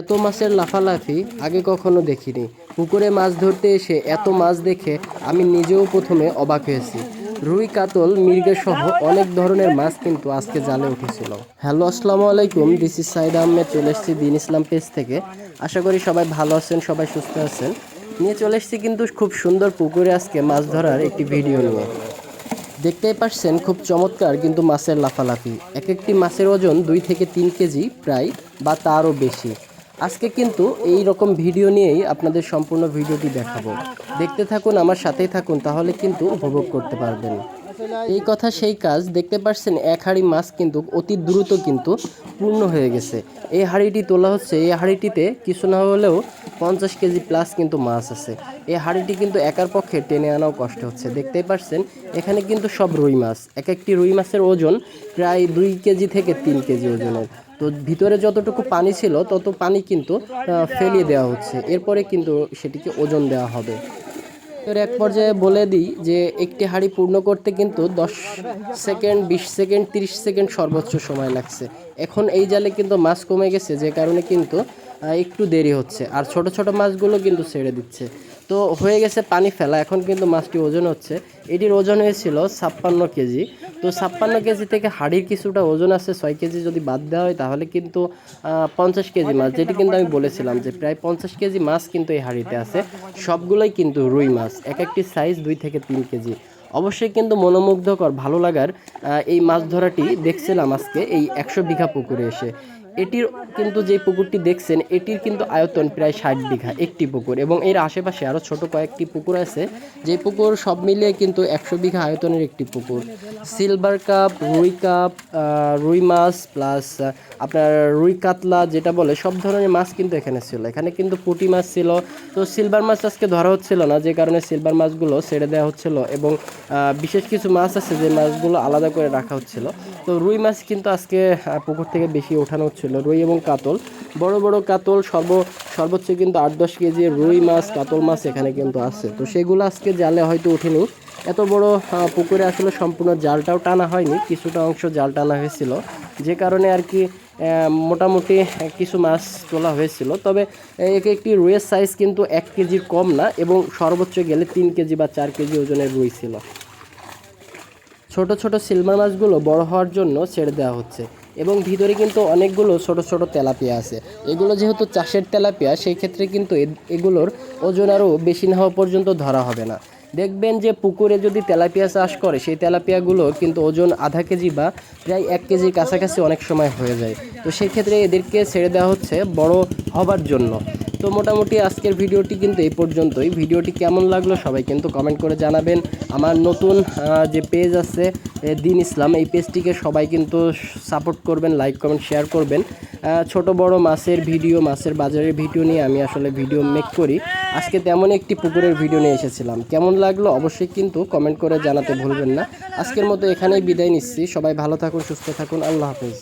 এত মাছের লাফালাফি আগে কখনো দেখিনি। পুকুরে মাছ ধরতে এসে এত মাছ দেখে আমি নিজেও প্রথমে অবাক হয়েছি। রুই, কাতল মির্গে সহ অনেক ধরনের মাছ কিন্তু আজকে জালে উঠেছিল। হ্যালো, আসসালামু আলাইকুম। দিস ইজ সাইদ আহমেদ চলে এসেছি দিন ইসলাম পেজ থেকে। আশা করি সবাই ভালো আছেন, সবাই সুস্থ আছেন। নিয়ে চলে এসেছি কিন্তু খুব সুন্দর পুকুরে আজকে মাছ ধরার একটি ভিডিও নিয়ে। দেখতেই পাচ্ছেন খুব চমৎকার কিন্তু মাছের লাফালাফি। এক একটি মাছের ওজন দুই থেকে তিন কেজি প্রায় বা তারও বেশি। আজকে কিন্তু এই রকম ভিডিও নিয়েই আপনাদের সম্পূর্ণ ভিডিওটি দেখাবো। দেখতে থাকুন, আমার সাথেই থাকুন, তাহলে কিন্তু উপভোগ করতে পারবেন। এই কথা সেই কাজ, দেখতে পাচ্ছেন এক হাঁড়ি মাছ কিন্তু অতি দ্রুত কিন্তু পূর্ণ হয়ে গেছে। এই হাঁড়িটি তোলা হচ্ছে, এই হাঁড়িটিতে কিছু না হলেও পঞ্চাশ কেজি প্লাস কিন্তু মাছ আছে। এই হাঁড়িটি কিন্তু একার পক্ষে টেনে আনাও কষ্ট হচ্ছে। দেখতেই পাচ্ছেন এখানে কিন্তু সব রুই মাছ। এক একটি রুই মাছের ওজন প্রায় দুই কেজি থেকে তিন কেজি ওজনের। তো ভিতরে যতটুকু পানি ছিল, তত পানি কিন্তু ফেলিয়ে দেওয়া হচ্ছে। এরপরে কিন্তু সেটিকে ওজন দেওয়া হবে। এর এক পর্যায়ে বলে দিই যে একটি হাঁড়ি পূর্ণ করতে কিন্তু দশ সেকেন্ড, বিশ সেকেন্ড, তিরিশ সেকেন্ড সর্বোচ্চ সময় লাগছে। এখন এই জালে কিন্তু মাছ কমে গেছে, যে কারণে কিন্তু একটু দেরি হচ্ছে। আর ছোট ছোট মাছগুলো কিন্তু ছেড়ে দিচ্ছে। তো হয়ে গেছে পানি ফেলা, এখন কিন্তু মাছটি ওজন হচ্ছে। এটির ওজন হয়েছিল ছাপ্পান্ন কেজি। তো ছাপ্পান্ন কেজি থেকে হাড়ির কিছুটা ওজন আছে, ছয় কেজি যদি বাদ দেওয়া হয় তাহলে কিন্তু পঞ্চাশ কেজি মাছ, যেটি কিন্তু আমি বলেছিলাম যে প্রায় পঞ্চাশ কেজি মাছ কিন্তু এই হাড়িতে আছে। সবগুলোই কিন্তু রুই মাছ, এক একটি সাইজ দুই থেকে তিন কেজি। অবশ্যই কিন্তু মনোমুগ্ধকর, ভালো লাগার এই মাছ ধরাটি দেখছিলাম আজকে এই একশো বিঘা পুকুরে এসে। এটির কিন্তু যে পুকুরটি দেখছেন, এটির কিন্তু আয়তন প্রায় ষাট বিঘা, একটি পুকুর। এবং এর আশেপাশে আরও ছোট কয়েকটি পুকুর আছে। যে পুকুর সব মিলিয়ে কিন্তু একশো বিঘা আয়তনের একটি পুকুর। সিলভার কাপ, রুই কাপ রুই মাছ প্লাস আপনার রুই কাতলা যেটা বলে, সব ধরনের মাছ কিন্তু এখানে ছিল। এখানে কিন্তু পুঁটি মাছ ছিল। তো সিলভার মাছ আজকে ধরা হচ্ছিল না, যে কারণে সিলভার মাছগুলো ছেড়ে দেওয়া হচ্ছিল এবং বিশেষ কিছু মাছ আছে যে মাছগুলো আলাদা করে রাখা হচ্ছিল। তো রুই মাছ কিন্তু আজকে পুকুর থেকে বেশি ওঠানো হচ্ছিল। রুই এবং কাতল, বড় বড় কাতল, সর্ব, সর্বোচ্চ কিন্তু আট দশ কেজি রুই মাছ, কাতল মাছ এখানে কিন্তু আছে। তো সেগুলো আজকে জালে হয়তো ওঠেনি এত বড় পুকুরে আসলে সম্পূর্ণ জালটাও টানা হয়নি, কিছুটা অংশ জাল টানা হয়েছিল। যে কারণে আর কি মোটামুটি কিছু মাছ তোলা হয়েছিল। তবে এক, একটি রুইয়ের সাইজ কিন্তু এক কেজির কম না, এবং সর্বোচ্চ গেলে তিন কেজি বা চার কেজি ওজনের রুই ছিল। ছোট ছোট সিলমার মাছগুলো বড় হওয়ার জন্য ছেড়ে দেওয়া হচ্ছে এবং ভিতরে কিন্তু অনেকগুলো ছোট ছোট তেলাপিয়া আছে। এগুলো যেহেতু চাষের তেলাপিয়া, সেই ক্ষেত্রে কিন্তু এগুলোর ওজন আরও বেশি না হওয়া পর্যন্ত ধরা হবে না। দেখবেন যে পুকুরে যদি তেলাপিয়া চাষ করে, সেই তেলাপিয়াগুলো কিন্তু ওজন আধা কেজি বা প্রায় এক কেজির কাছাকাছি অনেক সময় হয়ে যায়। তো সেই ক্ষেত্রে এদেরকে ছেড়ে দেওয়া হচ্ছে বড় হবার জন্য। তো মোটামুটি আজকের ভিডিওটি কিন্তু এই পর্যন্তই। ভিডিওটি কেমন লাগল সবাই কিন্তু কমেন্ট করে জানাবেন। আমার নতুন যে পেজ আছে দিন ইসলাম, এই পেজটিকে সবাই কিন্তু সাপোর্ট করবেন, লাইক, কমেন্ট, শেয়ার করবেন। ছোট, বড় মাছের ভিডিও, মাছের বাজারের ভিডিও নিয়ে আমি আসলে ভিডিও মেক করি। আজকে তেমন একটি পুকুরের ভিডিও নিয়ে এসেছিলাম। কেমন লাগল অবশ্যই কিন্তু কমেন্ট করে জানাতে ভুলবেন না। আজকের মতো এখানেই বিদায় নিচ্ছি। সবাই ভালো থাকুন, সুস্থ থাকুন। আল্লাহ হাফেজ।